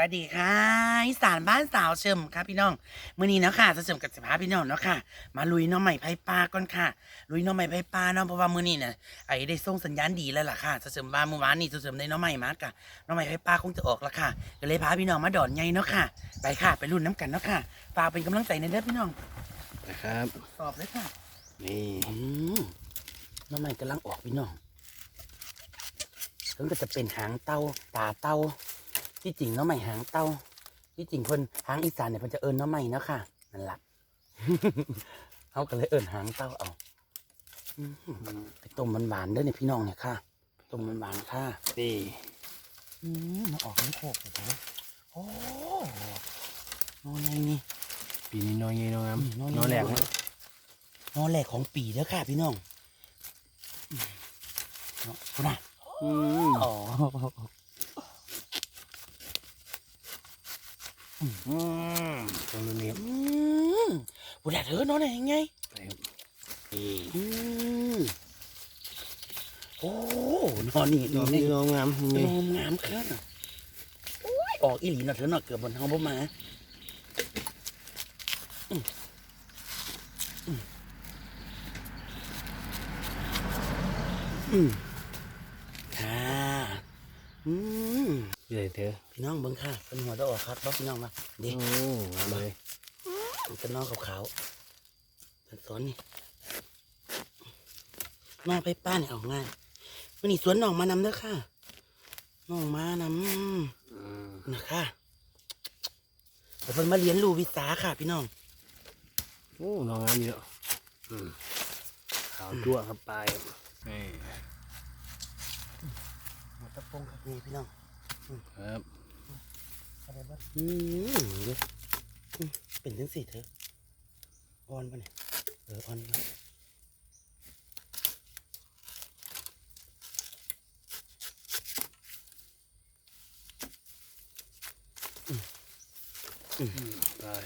วัสดีค่ะอีสานบ้านสาวเชิมค่ะพี่น้องมื้อนี้เนาะค่ะจะเชิมกับสิพาพี่น้องเนาะค่ะ มาลุยหน้องใหม่ไผ่ปลาก่อนค่ะลุยหน้องใหม่ไผ่ปลาเนาะเพราะว่ามื้อนี้เนี่ยไอ้ได้ส่งสัญญาณดีแล้วล่ะค่ะจะเชิมบ้านเมื่อวานนี้จะเชิมได้หน้องใหม่มากะน้องใหม่ไผ่ปลาคงจะออกและค่ะก็เลยพาพี่น้องมาดอนใหญ่เนาะค่ะ ไปค่ะไปรุ่นน้ำกันเนาะค่ะฝากเป็นกำลังใจในเด้อพี่น้องนะครับตอบเลยค่ะนี่อืมหน้องใหม่กำลังออกพี่น้องถึงก็จะเป็นหางเต่าตาเต่า ที่จริงหน้องใหม่หางเต่าที่จริงเพิ่นหางอีสานเนี่ยเพิ่นจะเอิญน้องใหม่เนาะค่ะนั่นล่ะเขาก็เลยเอิญหางเต่าเอาอืมไปต้มมันหวานๆเด้อเนี่ยพี่น้องเนี่ยค่ะต้มมันหวานๆค่ะนี่อืมมาออกน้ำโขกเลยเถอะโอ้นอนไงนี่ปีนี้น้อยเงี้ยน้องงามอืมน้อยน้อยแหลกน้อยนะนอนแหลกของปีเด้อค่ะพี่น้องอืมเนาะคุณน่ะอืมอ๋ ออืมตรงนี้อืมบุญเธอนอนไหนยังไงนี่อืมโอ้นอนนี่นน้ออนงนี่นี่น้องงามนนี่อนงามค่ะโอ้ยออกอีหลีเนาะเธอเนาะเกือบบนเฮาบ่มาอืมอืมอืมค่ะอื มใหญ่เถอะพี่น้องเบิ่งค่ะเป็นหัวตะออกครับบอกพี่น้องมาเด็กโอ้งามเลยเป็นน้องขาวๆเป็นสอนนี่น้องไปป้าเนี่ยเอาง่ายวันนี้สวนน้องมานำเด้อค่ะน้องมานำอืมนะคะเดี๋ยวเพิ่นมาเรียนรู้วิสาค่ะ พี่น้องโอ้น้องงามเยอะอืมขาวจั่วครับปลายครับนี่หัวตะปงครับนี่พี่น้อง ครับอะไรบ้างอืมเดี๋ยวอืมเป็นจังสี่เธออ่อนปะเนี่ยเอออ่อนนะปลาย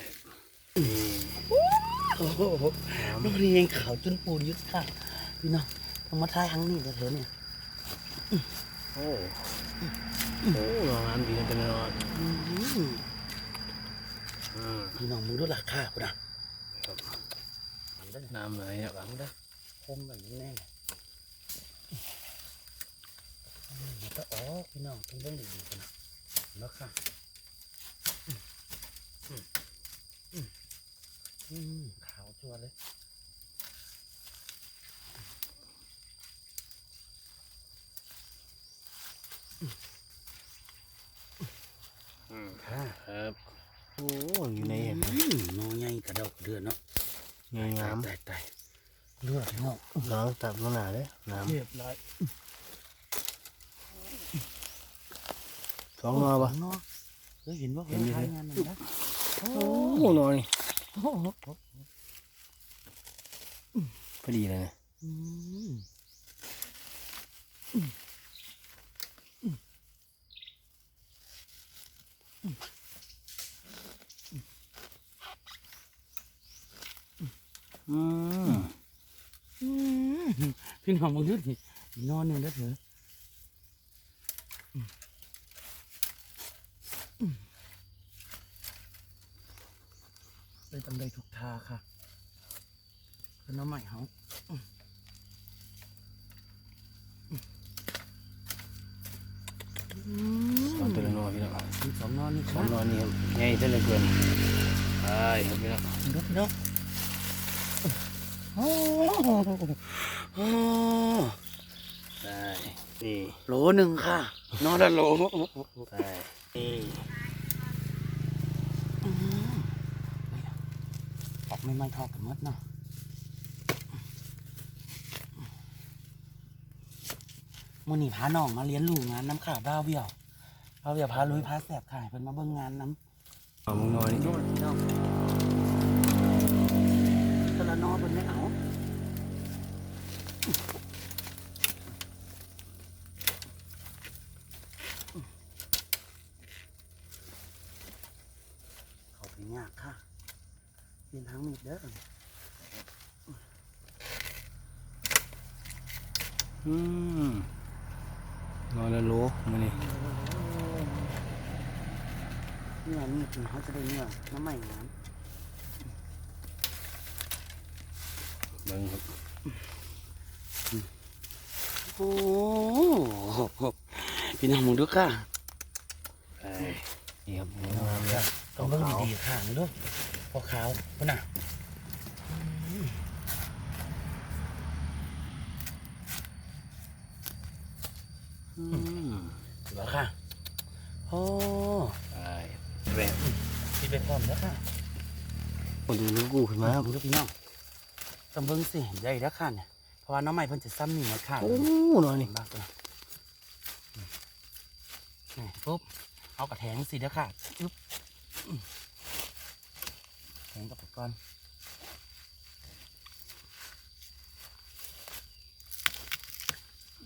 โอ้โหงามน้องนี่ยังขาวจนปูนยุดค่ะพี่น้องเอามาทายครั้งนี้เถอะเธอเนี่ยโอ้ โอ้น้องงามดีนะเป็นนอนอืมอืมพี่น้องมึงดูราคากูนะครับมันได้น้ำไหลอะหลังได้คมแบบนี้แน่เลยอืมมันก็ออกพี่น้องเป็นเรื่องดีๆกันนะแล้วค่ะอืมอืมอืมอืมขาวจัวเลยอืม ค่ะครับโอ้อยู่ในเห็นไหมอืมน้องใหญ่กระดอกกระเดือนเนาะงามงามตายตายเลือดพี่น้องน้องตับน้องหนาเลยน้เรียบร้อยำสองนอปะเนาะเฮ้ยเห็นว่าเห็นอยู่ทายงานนั่นนะโอ้นอนี่โอ้โหพอดีเลยนะ อืมอืมอืมพี่น้องมึงดูดินอนหนึ่งแล้วเถอะอืมอืมเลยตำได้ทุกทาค่ะเป็นน้ำใหม่เขาอืมอืม สองตัวละนอพี่น้องสองนอนนี่สองนอนี่ครับใหญ่เท่าไรเกินใช่ครับพี่น้องดูพี่น้องโอ้ได้นี่โหลหนึ่งค่ะ นอนละโหลได้นี่ออกไม่ไม่ทอดกันหมดเนาะ มื่อนี้พาน้องมาเรียนรู้งานน้ำข่าวบ้าวเบี้ยวบ้าวเบี้ยวพาลุยพาแสบขายเพิ่นมาเบิ่งงานน้ำเอามึงนอนนี่โน่นพี่น้องตะละนอเพิ่นไม่เอาเขาไปยากค่ะเรียนทางมีดเด้ออืม นอนละโลมานี่เนื้อนี่คือเขาจะได้เนื้อน้ำใหม่น้เบิ่งครับำโอ้โหพี่น้องมึงดูค่ะไปนี่ครับนี่งามเลยต้องเบิ่งดีๆค่ะมึงดูพอขาวพุ่นน่ะอืมเหรอค่ะ โอ้ไปแบบพี่ไปพร้อมแล้วค่ะคนดูลูกกูขึ้นมาครับมึงดูพี่น้องต้องเบิ่งสิใหญ่แล้วค่ะเนี่ยเพราะว่าน้องใหม่เพิ่นจะซ้ำนี่มาค่ะโอ้หน่อยนี่นี่บ้างตัวนี่ปุ๊บเอากระแทงสิเด้อค่ะปึ๊บอืมแทงกับไปก่อน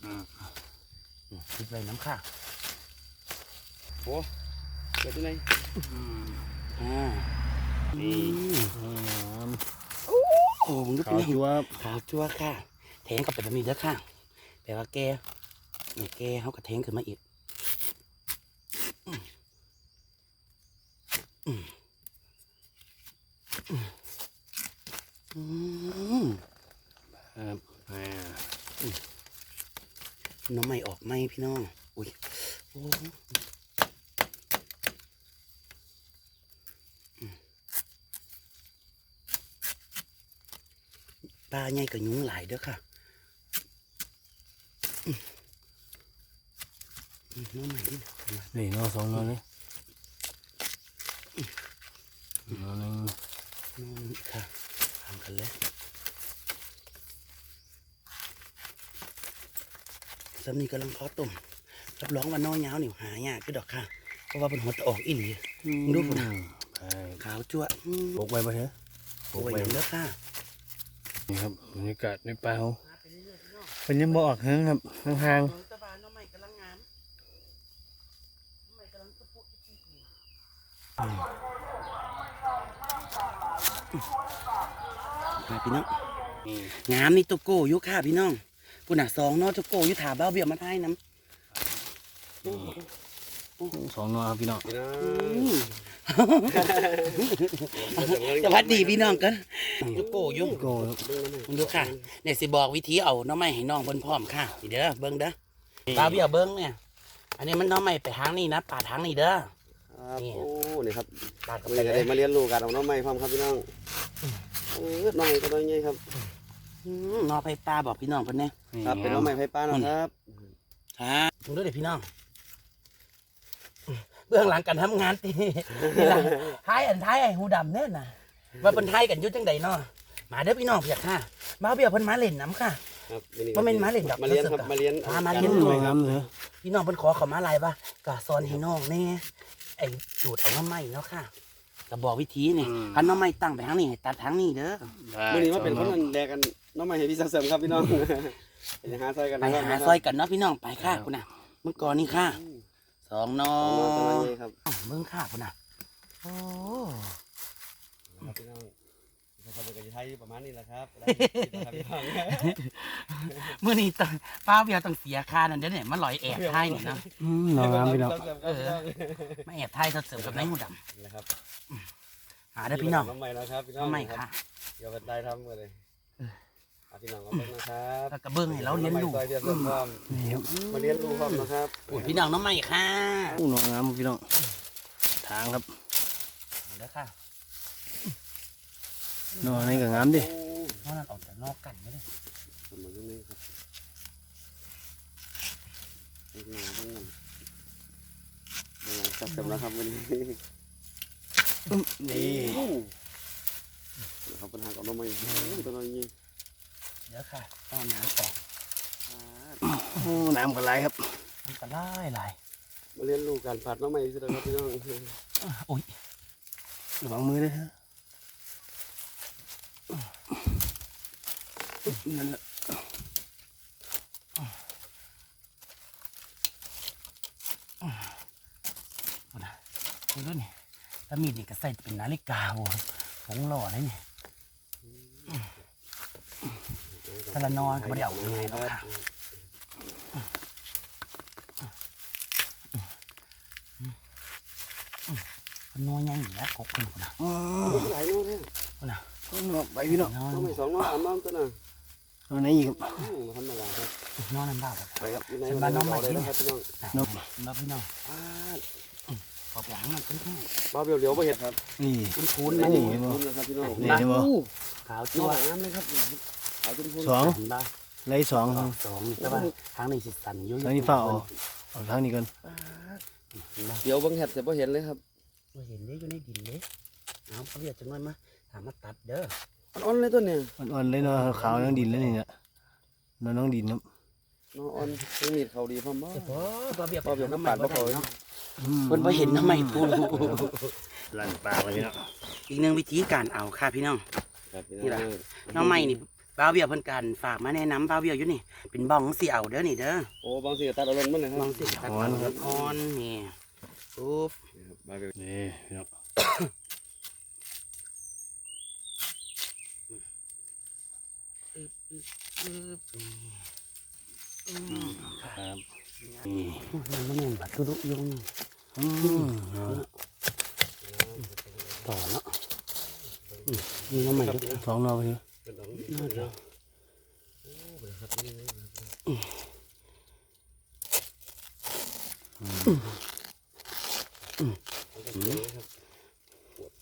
อืมคิดไว้น้ำค่ะ โอ้เกิดที่ไหนอ่านี่อืมงามโอ้มึงดูขาวพี่น้องจัวขาวจั่วค่ะแทงกับไปแบบนี้เด้อค่ะแปลว่าแกนี่แกเขากระแทงขึ้นมาอีกอืมอืมอืมอืมครับอ่าน้ำไม่ออกไหมพี่น้อง อุ้ยโอ้อื ปลาใหญ่กับยุ้งหลายเด้อค่ะอืมอืมน้ำใหม่นี่นี่นอสองนอนี่นอหนึ่งน้ำนี่ค่ะทำกันเลยสำนีกำลังเพาะตุ่มรับรองว่าน้อยยาวนี่หายากคือดอกค่ะ เพราะว่าเป็นหัวตะออกอีหลีมึงดูพุ่นน่ะไปขาวจั่วอืมปลูกไว้ปะเถอะปลูโอ้กยไว้อย่างเด้อค่ะ นี่ครับบรรยากาศในป่าเขาเป็นยังบ่ออกเฮิงครับห่างตะบานน้องใหม่กำลังงามน้องใหม่กำลังตะปุกตะปิกอยู่ค่ะพี่น้องๆนี่งามนี่ตุกโกอยู่ค่ะพี่น้องปุ่นอะสองเนอตุกโกอยู่ถาเบ้าเบี้ยมาท้ายน้ำสองนอครับพี่น้องอืม สวัสดีพี่น้องกันตุกโกอยู่โก้ครับมึงดูค่ะเนี่ยสิบอกวิธีเอาน้องใหม่ให้น้องเบิ่นพร้อมค่ะนี่เด้อเบิ่งเด้อบ้าเบี้ยเบิ่งเนี่ย อันนี้มันน้องใหม่ไปทางนี้นะป่าทางนี้เด้อครับนี่โอ้นี่ครับปาดกับวันไปนี้เลยก็ได้มาเรียนรู้การเอาน้องไม้พร้อมครับพี่น้องเออน้องก็น้อยใหญ่ครับอืมนอไปปลาบอกพี่น้องเพิ่นแน่ครับเป็นน้องไม้ไผ่ป้าเนาะครับครับมึงด้วยเด็พี่น้อง เบื้องหลังการทำงานตีนี่ล่ะท้ายอันท้ายไอ้หูดำเนี่ยนะว่าเป็นท้ายกันอยุ่จังใดเนาะมาเด้อพี่น้องเพียกค่ะมาเบี้ยเพิ่นมาเล่นน้ำค่ะ ครับบ่แม่นม้าเล่นดอกมาเรียนรู้สึคกรับอะมาเรียนพามากเรียนสวยงามเลยพี่น้องเพิ่นขอเขามาอะไรปะก็สอนให้น้องแน่ไอ้จูดเอาน้ำไม้เนาะค่ะก็บอกวิธีนี่พันน้ำไม้ตั้งไปทางนี้ให้ตัดทางนี้เด้อมื่อนี้มาเป็นคนนั้นแลกกันน้องไม้ให้พี่เสริมครับพี่น้องเป็นยังหาซอยกันไปนะครับหาซอยกันเนาะพี่น้องไปค่ะคุณน่ะเมื่อก่อนนี่ค่ะส องน้อน้องตัวน้องใหญ่ครับอ้าเบิ่งค่ะคุณน่ะโอ้ครับพี่น้องเขาเป็นกันไทยประมาณนี้แหละครับได้ครับพี่น้องเมื่อนี้ตอนป้าเบียต้องเสียค่านั่นเด้อเนี่ยมาลอยแอบท้ายนี่เนาะอืมนองามพี่น้องเออมาแอบท้ายเสริมกับนายหูดนะครับำหาได้อพี่น้องน้องไม้นะครับพี่น้องน้องใหม่ค่ะเดี๋ยวได้ทำกันเลย พี่น้องก็เบิ่งนะครับแล้วก็เบิ่งให้เราเรียนรู้ซอยเทียมเสริมพร้อมนี่ครับมาเรียนรู้พร้อมนะครับพูดพี่น้องน้องใหม่ค่ะอู้นองามพี่น้องทางครับเด้อค่ะนอนี่ก็งามดินอกนั้นออกจากนอกกันไม่ได้ทำมาเรื่องนี้ครับเล็กน้อยบ้างกันเดี๋ยวจัดเต็มแล้วครับวันนี้นี่เดี๋ยวเขาปัญหากับน้องใหม่ตัวน้อยนี่ เด้อค่ะเอาน้ำออกโอ้น้ำก็ไหลครับมันก็ไล่ไล่มาเรียนรู้การผัดน้องใหม่สิครับพี่น้องโอ้ยระวังมือด้วยฮะนั่นแหละพูดนะพูดด้วยนี่ถ้ามีดนี่ก็ใส่เป็นนาฬิกาโว้ผงหล่อเลยนี่ ถ้าละนอนก็ไม่ได้เอายังไงหรอกค่ะคนอนยังอยู่แล้วกบคนคนน่ะหลายน้องแท้คนน่ะไปพี่น้องนอนน้องไม่สองน้องสามน้องตัวน่ะตอนไหนอีกครับอืมธรรมดาครับนอนน้ำบ้าครับไปครับอยู่ในเป็นบ้านน้องใหม่เลยที่นะครับพี่น้องนกมาพี่น้องอ่าขอบหลังมันเป็นแค่บ้าเบียวเดี๋ยวไปเห็ดครับนี่คุณคุณนี่นะนี่เห็นบ่คุณนะครับพี่น้องนี่เห็นบ่ขาวน้จั่องวงามเลยครับ ขาวจนพูนสองเห็นบ้าไล่สองสองสองแต่ว่าทางนี้สิสันอยู่ทางนี้เฝ้าเอาเอาทางนี้ก่อนเห็นบ้าเดี๋ยวเบังเห็ดแต่บ่เห็นเลยครับเราเห็นได้อยู่ในดินเลยเอาเขาเรียกจังเลยมาถามมาตัดเด้ออ่อนๆเลยตัวเนี่ยอ่อนๆเลยเนาะขาวๆน้องดินแล้วนี่เนี่ยน้องน้องดินครับน้องอ่อนยังมีดเขาดีพร้อมบ่ เดี๋ยวพอบ่เบียบบ่เบียบน้ำปาดบ่เขาเนาะเพิ่นบ่เห็นทำไมพูดลั่นปากเลยพี่น้องอีกหนึ่งวิธีการเอาค่ะพี่น้องครับพี่นี่น้ล่ะองน้องใหม่นี่ บ้าวเบียบเพิ่นการฝากมาแนะนำบ้าวเบียบอยู่นี่ เป็นบ้องสีเอาเด้อนี่เด้อโอ้บางทีก็ตัดเอาลงมันเลยครับบ้องสีตัดอ่อนอ่อนนี่ปุ๊บนี่ครับบ้าเบียวนี่พี่น้องปึ๊บปึ๊บปึ๊บอืมครับนี่มันบ่แม่นบัดทุดุยงนี่อืมเอาต่อเนาะอืมนี่น้องใหม่เด้อสองนอกไปเถอะ เป็นดอกน่าจะครับนี่นะ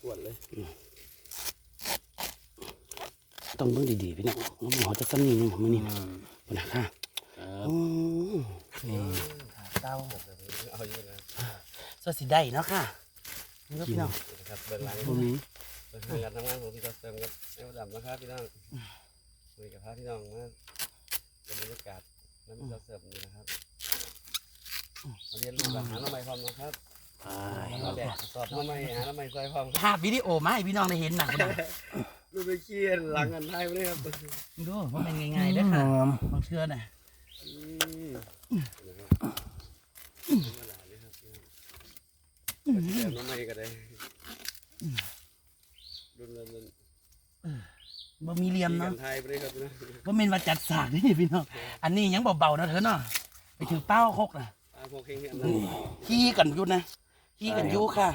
ปวดๆเลย ต้องเบิ่งดีๆพี่น้องน้องหมอจะซ้ำนี่นึงมื้อนี้นะอืมพุ่นน่ะค่ะครับอืมนี่เต้าเอาอยู่นะสดสิได้เนาะค่ะนี่ก็พี่น้องนะครับเบื้องหลัง ตรงนี้เบื้องหลังการทำงานของพี่ตาเติมกับแอวดำนะครับพี่น้องคุยกับพระพี่น้องมาเป็นบรรยากาศน้ำพี่ตาเติมนี่นะครับมาเรียนรู้แบบหาน้ำใหม่พร้อมนะครับไปมาแดดสอบน้ำใหม่หาน้ำใหม่ใส่พร้อมภาพวิดีโอมาให้พี่น้องได้เห็นหนักพุ่นน่ะดูไปเคียนหลังกันไทยไปเลยครับดูว่ามันง่ายๆเด้อค่ะงามบางเชื่อน่ะอืมนะครับธรรมดาเลยครับพี่น้องเดี๋ยวน้ำใหม่ก็ได้ รุ่นละรุ่นบ่มีเหลี่ยมขี่กัเนาะนไทยไปเลยครับพี่น้องบ่แม่นว่าจัดสากนี่พี่น้องอันนี้ยังเบาๆนะเถอะเนาะไปถือเป้าคกน่ะอ่าพวกเฮงๆอันนั้นขี้กันอยู่นะขี้กันอยู่ค่ะ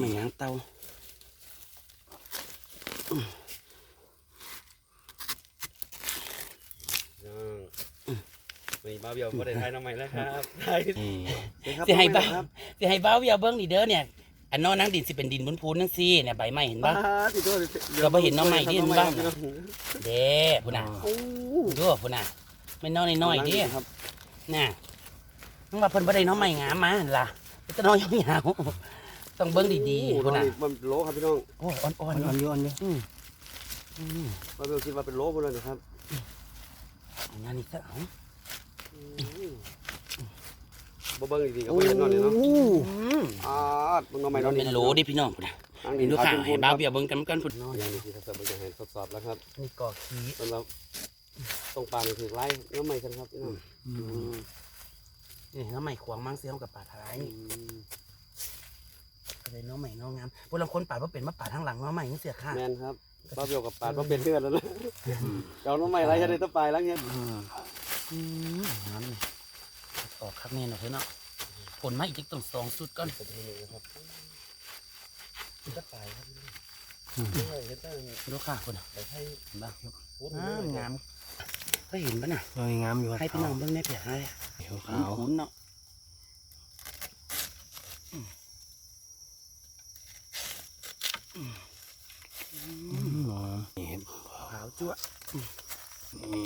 ไม่หยังเตาอืมมีบ้าเบี้ยวก็ได้ไทยน้ำใหม่แล้วครับไทยนี่สิให้บ้าครับสิให้บ้าวเวียเบิ่งนี่เด้อเนี่ย อันนอนนั่งดินสิเป็นดินพูนๆจังซี่เนี่ยใบไม้เห็นบ้าบ่ติดตัวเราบ่เห็นน้ำใหม่ที่เห็นบ้างน้ำใหม่เด้พุ่นน่ะโอ้ดูพุ่นน่ะไม่นอนน้อยๆเด้ครับน่ะมึงว่าเพิ่นบ่ได้น้องใหม่งามมาหั่นล่ะจะน้อยยาวๆต้องเบิ่งดีๆคุพุ่นณน่ะมันโลครับพี่น้องโอ้ยอ่อนๆอ่อนเนาะๆย้อนเลยอืมอืมบ้าเบี้ยวคิดว่าเป็นโลหมดเลยนะครับ อันนี้ซะเอา บ่เบิ่งดีๆก็บ่เห็นนอนนี่เนาะอืมอ่ามึงน้ำใหม่นอนเป็นโหลดิพี่น้องพุ่นน่ะอันเห็นี้นดูขาค่ะเป็นพูให้นบ้าวครับเวียเบิ่งกันกันพุ่นนอนอย่างนี้ที่ทดสอบจะเห็นทดสอบแล้วครับนี่กอกขี้สำหรับตรงปลานี่ถือไล่น้ำใหม่กันครับพี่น้องอืมนี่น้องใหม่ขวางมังเสียงกับป่าท้ายอืนี่มอะไรน้องใหม่น้องงามพวกเราคนป่าดว่าเป็นมาป่าดทางหลังน้องใหม่นี่เสียค่ะแมนครับบ้าเบี้ยวกับปลาก็เป็นเพื่อนแล้วนะเจ้าน้ำใหม่ไรจะได้ต้องไปแล้วเนี่ยอืมอืมน้ำนี่ ออกครับเนี่ยหน่อยเถอะเนาะผลมาอีกจักต้องสองสุดก่อนเป็นที่หนึ่งนะครับจะไปครับพี่น้องเห็นแต่ดูค่ะคุณไปให้เห็นบ้างพูดงามงามก็เห็นปะน่ะเอางามอยู่ให้พี่น้องเบิ่งได้เพียงให้ขาวคุ้นเนาะๆอืมหอมนี่ขาวจั่วนี่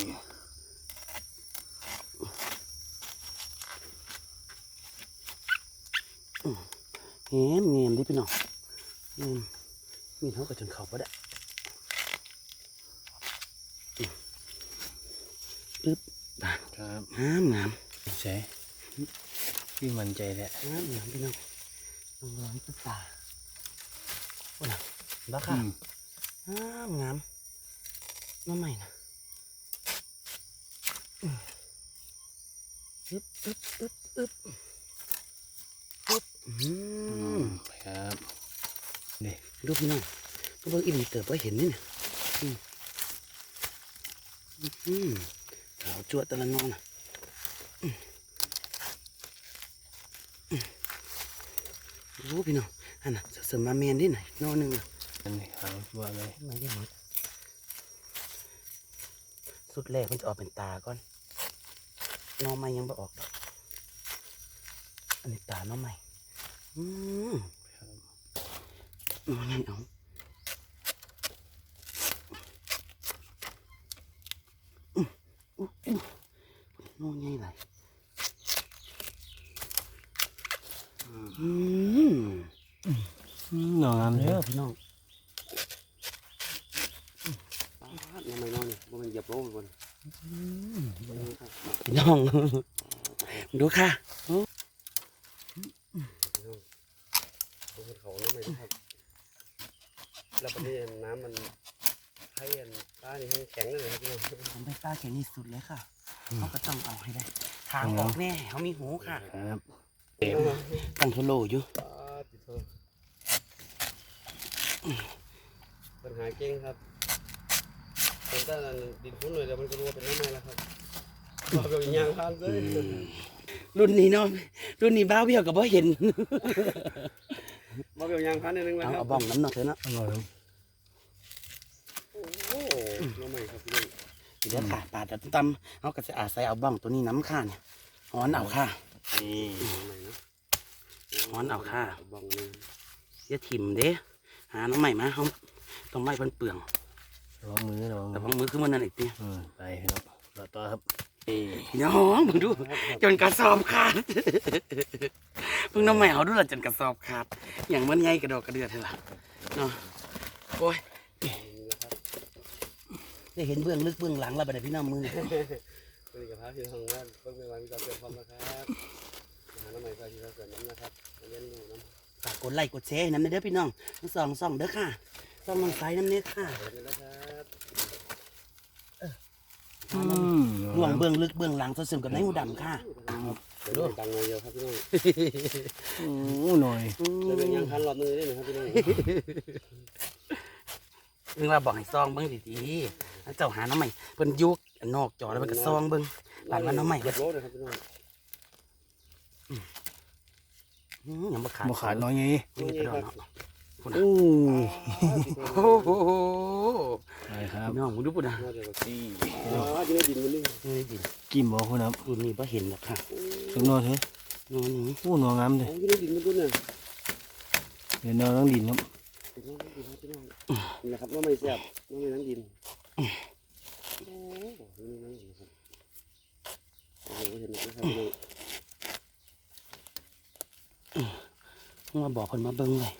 งี้ยเงี้ยดิพี่น้องเงี้ยมีเท่ากับจนเขาปะเด้ออืมอึ๊บครับงามงามใช่พี่มั่นใจแหละงามงามพี่น้องต้องรอให้ตุ๊กตาโอ้น่ะบ้าอืค่ะมงามงามน้ำใหม่นะอืมอึ๊บอึ๊บอึ๊บอึ๊บอึ๊บอือืมม ครับนี่ดูพี่น้องก็เบิ่งอีหลีเติบก็เห็นนี่เนี่ยอืมอืมขาวจั่วแต่ละน้องน่ะอืมอืมดูพี่น้องอันน่ะเสริมมาเมนที่ไหนนอหนึ่งน่ะอันนี้หางตัวเลยไม่ได้หมดสุดแรกมันจะออกเป็นตาก่อนนอใหม่ยังไม่ออกดอกอันนี้ตานอใหม่อืม นอนี่เอาอืมอุ๊ยอุ๊ยนอใหญ่ไหลายอืมอืมน้องงามเด้เด้ออพี่น้องป้าดยังไม่นอนเนี่ยบ่แมันเหยียบโลกบนพี่น้องดูค่ะ ตรงเขาน้ำไม่นะครับ แล้วประเด็นน้ำมันให้อันป้านี่ให้แข็งเลยครับพี่น้อง ผมไปป้า แข็งที่สุดเลยค่ะเขาก็ต้องเอาให้ได้ ทางออกแน่เขามีหูค่ะครับตั้งโทโลอยู่ป้าดติดโทษปัญหาเก่งครับเป็นต้นดินคุ้นเลยเดี๋ยวมันก็รู้ว่าเป็นน้ำไม้แล้วครับว่าเป็นยางพานเลยรุ่นนี้เนาะรุ่นนี้บ้าเบี้ยวกับบ่เห็นว่าเป็นยางพานนิดนึงแล้วเอาครับเอาบ้องน้ำหนักเถอะเนาะอร่อยครับโอ้โหน้ำไม้ครับพี่น้อง เดี๋ยวค่ะปาดจะตำเขาก็จะอาศัยเอาบ้องตัวนี้น้ำค่ะเนี่ยหอนเอาค่ะนี่น้ำไม้เนาะฮ้อนเอาค่ะบ้องนี่เสียถิ่มเด้หาน้ำใหม่มาเขาต้องไม้เพิ่นเปลืองระวังมือระวังแต่มืบางมือคือมันนั่นอีกทีอืมไปพี่น้องต่อต่อครับพี่น้องมึงดู จนกระสอบขาดเพิ่งน้ำใหม่เอาดูละจนกระสอบขาดอย่างมันใหญ่กระดอกกระเดือดเลยล่ะเนาะโอ้ยนี่นะครับ ได้เห็นเบื้องลึกเบื้องหลังแล้วบัดนี้พี่น้องมือนี่วันนี้กับพระพี่น้องว่าเพิ่งเป็นวันมีการเตรียมพร้อมนะครับมาหาน้ำใหม่พระพี่น้องเสริมน้ำนะครับมาเรียนรู้น้ำฝากกดไลค์กดแชร์ให้น้ำเด้อพี่น้องทั้งสองสองเด้อค่ะสองน้องสายน้ำเนี้ค่ะเรียนนะครับอืมหลวงเบื้องลึกเบื้องหลังสะสมกับนายหูดำค่ะเดี๋ยวดังเลยเดียวครับพี่น้องโอ้หน่อยแล้วเป็นยางพันรอบมือได้หน่อยครับพี่น้องเพิ่งว่าบอกให้ซองเบิ้งดีๆแล้ว เจ้าหาน้ำใหม่เพิ่นยุกอันนอกจอแล้วมันก็ซองเบิ้งปานว่าน้ำใหม่เก็บโลเลยครับพี่น้องอื้อยังบ่ขาดบ่ขาดน้อยไงนี่กระดอกเนาะโอ้โอ้โหไปครับพี่น้องมึงดูปุ่นนะน่าจะแบบนี้อ๋อที่ได้ดินมันนี่นี่ดิกินบ่คุณน้รุ่นนี้บ่เห็นหรอกค่ะำสักหน่อยเถอะนอนนี้โอ้น้องงามเลยอ๋อที่ได้ดินมันด้วยเนี่ยเดี๋ยวน้องต้องดินครับเป็นน้องดินครับพี่น้องนี่แหละครับว่าไม่แซ่บว่าไม่นั่งดิน โอ้โหเห็นไหมครับมาบอกคนมาเบิ้งเลย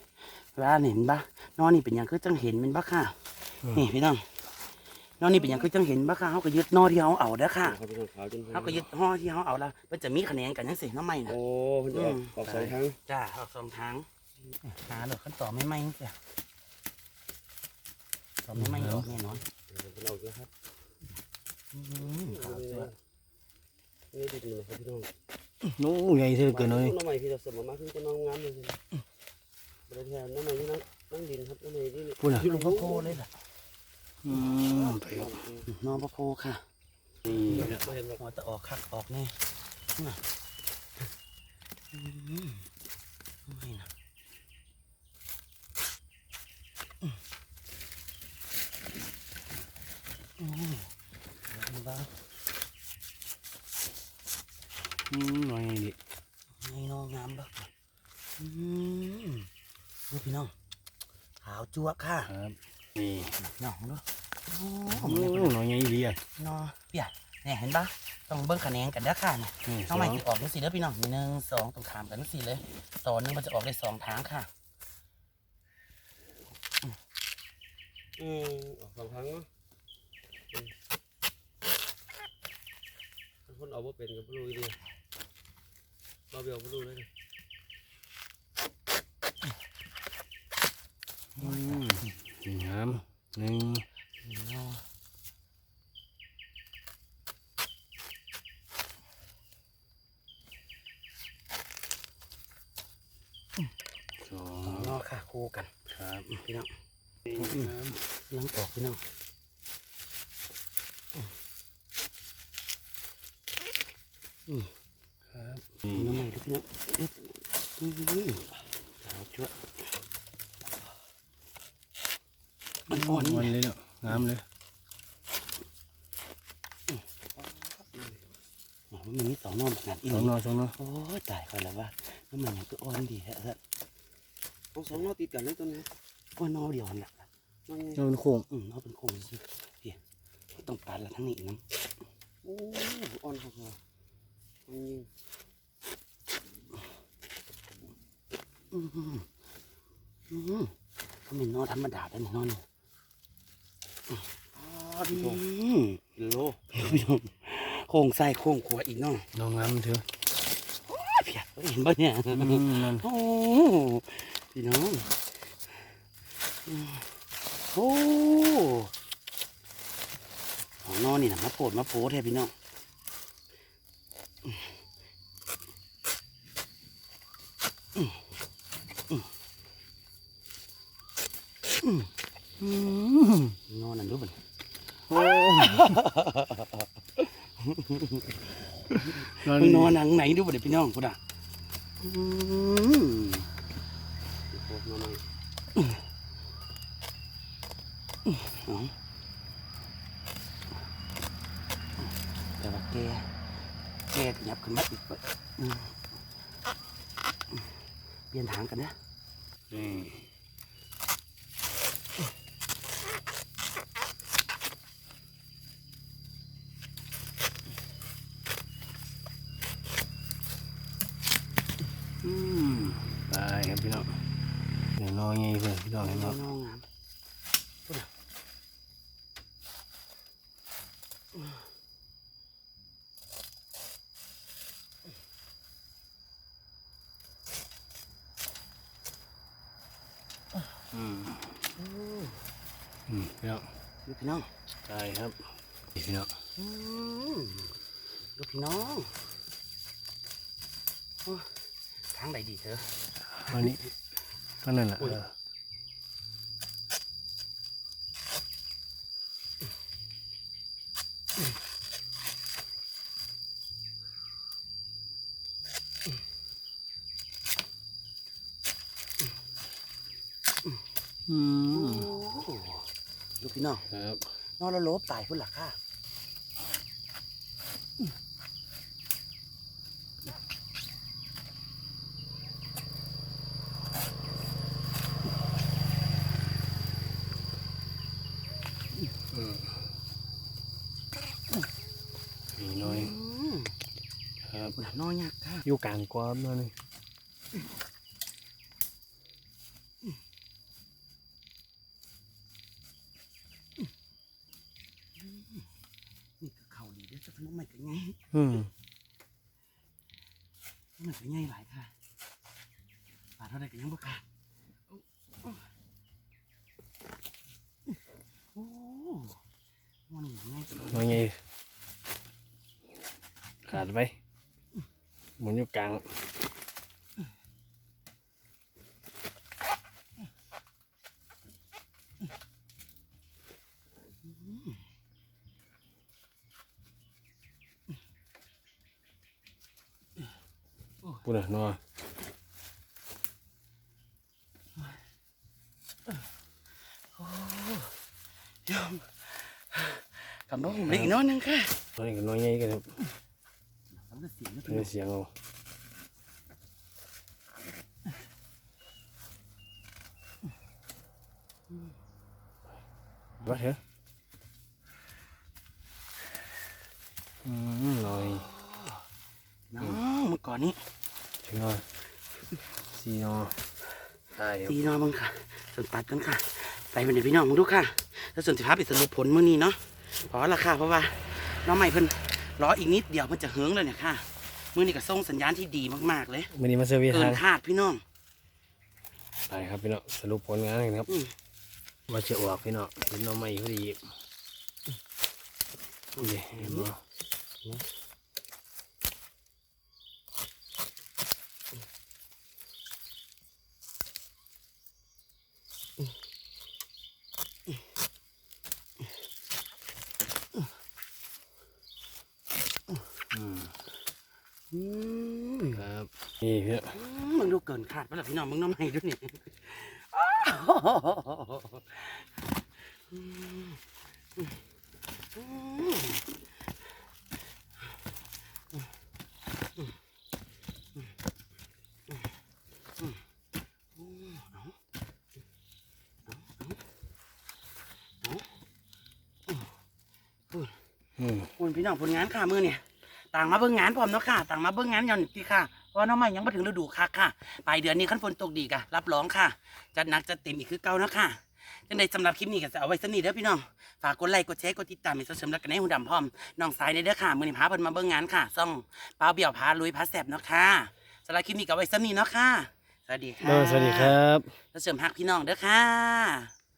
ว่าเห็นปะนอนนี่เป็นหยังคือจังเห็นเป็นปะค่ะนี่พี่น้องนอนนี่เป็นหยังคือจังเห็นปะค่ะเขาก็ยึดนอที่เขาเอาเด้อค่ะครับพี่น้องขาจนเขาก็ยึดห่อที่เขาเอาละมันจะมีคะแนนกันยังสิน้ำใหม่นะโอ้เพิ่นจะออกออกสองครั้งจ้าออกสองทางหาเดี๋ยวขั้นต่อไม่ไหมจ้ะต่อไม่ไหมออกแน่นอน เดี๋ยวเพิ่นเอาอีกแล้วครับอืมขาวสวยนี่ดินเลยครับพี่น้องโอ้ใหญ่เท่าเกินเลยน้ำใหม่พี่จะเสริมมาขึ้นก็น้องงามเลยสิบริเวณน้ำใหม่นี่นั่งนั่งดินครับน้ำใหม่นี่พูดน่ะอยู่หลวงพ่อโพเลยล่ะอืมไปครับนอนพ่อโพค่ะนี่ไม่เห็นหรอกหัวจะออกคักออกแน่น่ะอืมไม่นะอืมเห็นปะ อืมน้อยไงดิ ไม่นองงามปะอืมดูพี่น้องขาว จั่วะค่ะครับนี่น้องดูโอ้โอ้มันเลยน้อยไงดีอะนอเปียเนี่ยเห็นปะต้องเบิ้งคะแนนกันเด้อค่ะเนี่ยนี่สน้อองงใหม่จะออกนี่สิเด้อพี่น้องหนึ่งสองตรงขามกันนี่สิเลยตอนนึงมันจะออกได้สองทางค่ะอืมออกสองครั้งเนาะคนเอาว่าเป็นกับผู้รู้ดีเราเบียวผู้รู้เลย อืมนี่ งามหนึ่ง นอ สอ สอง ง นอค่ะคู่กัน ครับ พี่น้อง นี่งาม ลังออกพี่น้อง ครับ น้องใหม่ดูพี่น้องอึ๊บอื้อหือขาวจั่วะ มันอ่อน มันเลยเนาะงามเลย อ๋อ มันมีสองนอแบบนั้นอีสองกนอสองนอโอ้ยตายคนแล้วว่าน้ำมันยังก็อ่อนดีแฮะท่านเอาสองนอติดกันเลยตัวนี้ว่านอเดียวนั่นแหละนอไงนอเป็นโค้งอืมนอเป็นโครงสิเฮียต้องตัดละทั้งนี้น้โอ้อ่อนเขาเขามันยิงำอืมอืมอืมเขาเป็นนอธรรมดาแต่นี่นอนี่อ๋ออืพี่โตมกิโลผู้ชมโค้งซ้ายโค้งขวาอีกเนาะนองามเถอะเพียเห็นปะเนี่ยอืมนั่นโอ้พี่น้องอืมโอ้ของนอนนี่นะมาโปรดมาโปรดแท้พี่น้องอืมนอนนั่นรู้ป่ะโอ้ นอนนอนหนังไหนดูบ่ได้พี่น้องกูด่ะอืม พี่โตนอไม้ เอาแต่ว่าแกแกขยับขึ้นมาอีกเปิดอืมเปลี่ยนทางกันนะ นี่อืมไปครับพี่น้องเดี๋ยวนอน ไงเพื่อนพี่น้องเห็นน้เนาะอืมอืมพี่น้องพี่น้องใช่ครับพี่น้องอืมดูพี่น้องทางไหนดีเธอวันนี้ ก็นั่นแหละอุ้ยเอออืโอ้มดูพี่น้องครับ นอนแล้วโลบตายพุ่นหลักค่ะ นี่น้อย อืม ครับ พุ่ นหลักนอนยากค่ะอยู่กลางกวามนั่นนี่นี่ก็เข่าดีเด้วยจะพนมใหม่กันไงอืมมันเป็นไงหลายค่ะปาดเท่าไรกันยังบ่ค่ะโอ้โอ้มันยังไงกันน้อยไงขาดไป หมุนอยู่กลางพูดหน่อยนอนยอมกับน้องผมเล็กอีกน้อยหนึงค่ะตอนนี้ก็น้อยไงกันครับ มันก็เสียงนะเพื่อเสียงเอาวัดเหรออืมน้อยน้องเมื่อก่อนนี้ถึงนอนสี่นอนตายครับตีน้องมึงค่ะ ส่วนตัดกันค่ะ ไปเป็นเดี๋ยวพี่น้องมึงดูค่ะ แล้วส่วนสิภาพไปสรุปผลมื้อนี้เนาะเพราะราคาเพราะว่าน้องใหม่เพิ่น รออีกนิดเดียวมันจะเฮิงเลยเนี่ยค่ะมื้อนี้ก็ส่งสัญญาณที่ดีมากๆเลยวันนี้มาเซอร์วิสเกิทานงคาดพี่น้องไปครับพี่น้องสรุปผลงานกันครับอืมว่าจะออกพี่น้องเป็นน้องใหม่พอดีนี่เห็นไหมอืม อืม ครับนี่พี่น้อง อืมมึงดูเกินคาดไปแล้วพี่น้องมึงน้องใหม่ด้วยนี่อืมคุณพี่น้องผลงานค่ะมือเนี่ยต่างมาเบิ่งงานพร้อมเนาะค่ะต่างมาเบิ่งงานย้อนอีกทีค่ะ เพราะว่าน้องใหม่ยังไม่ถึงฤดูคักค่ะปลายเดือนนี้ขั้นฝนตกดีกะรับรองค่ะ จัดหนักจัดเต็มอีกคือเก่าเนาะค่ะจังใดสำหรับคลิปนี้ก็จะเอาไว้สนิทเด้อพี่น้อง ฝากกดไลค์กดแชร์กดติดตามให้เสริมรักกันให้หุ่นดำพร้อมน้องสายในเด้อค่ะ มือนี้พาเพิ่นมาเบิ่งงานค่ะซ่องปลาเบี่ยวพาลุยพาแสบเนาะค่ะสำหรับคลิปนี้ก็เอาไว้สนิทเนาะค่ะ สวัสดีค่ะเออสวัสดีครับ แล้วเสริมฮักพี่น้องเด้อค่ะ